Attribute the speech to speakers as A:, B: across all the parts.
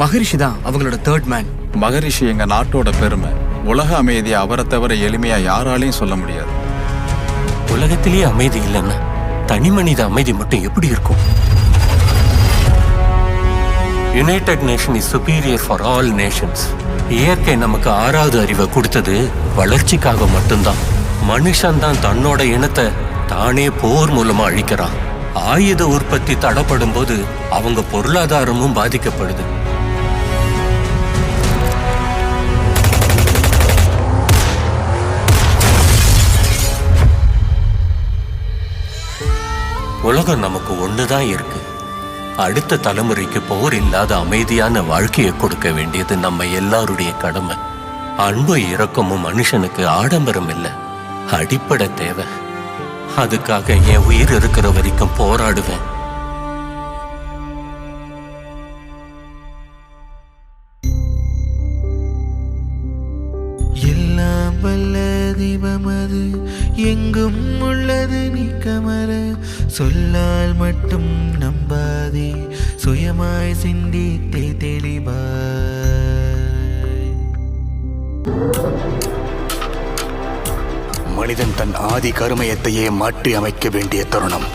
A: மகரிஷி தான் அவங்களோட third man
B: மகரிஷி எங்க நாட்டோட பெருமை. உலக அமைதியை அவரை தவிர எளிமையா யாராலையும் சொல்ல முடியாது.
C: உலகத்திலேயே அமைதி இல்லைன்னா தனி மனித அமைதி மட்டும் எப்படி இருக்கும்? United Nation is superior for all nations இயற்கை நமக்கு ஆறாவது அறிவை கொடுத்தது வளர்ச்சிக்காக மட்டும்தான். மனுஷன் தான் தன்னோட இனத்தை தானே போர் மூலமா அழிக்கிறான். ஆயுத உற்பத்தி தடப்படும் போது அவங்க பொருளாதாரமும் பாதிக்கப்படுது. உலகம் நமக்கு ஒண்ணுதான் இருக்கு. அடுத்த தலைமுறைக்கு போர் இல்லாத அமைதியான வாழ்க்கையை கொடுக்க வேண்டியது நம்ம எல்லாருடைய கடமை. அன்பு இரக்கமும் மனுஷனுக்கு ஆடம்பரம் இல்லை. அடிப்படை தேவை. அதுக்காக என் உயிர் இருக்கிற வரைக்கும் போராடுவேன்.
D: எல்லாம் வல்ல தீபமது எங்கும் உள்ளது நீ சொல்லால் மட்டும் நம்பாதே. சுயமாய் சிந்தித்தே தெளிவாய்.
E: மனிதன் தன் ஆதி கருமையத்தையே மாற்றி அமைக்க வேண்டிய தருணம்.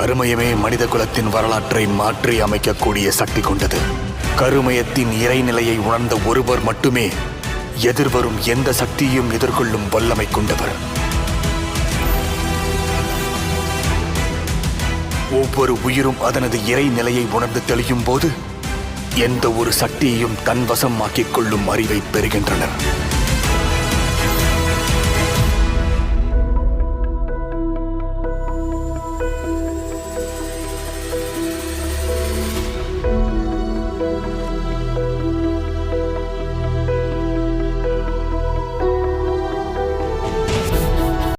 E: கருமையமே மனித குலத்தின் வரலாற்றை மாற்றி அமைக்கக்கூடிய சக்தி கொண்டது. கருமயத்தின் இறைநிலையை உணர்ந்த ஒருவர் மட்டுமே எதிர்வரும் எந்த சக்தியையும் எதிர்கொள்ளும் வல்லமை கொண்டவர். ஒவ்வொரு உயிரும் அதனது இறை நிலையை உணர்ந்து தெளியும் போது எந்த ஒரு சக்தியையும் தன் வசமாக்கிக் கொள்ளும் அறிவை பெறுகின்றனர்.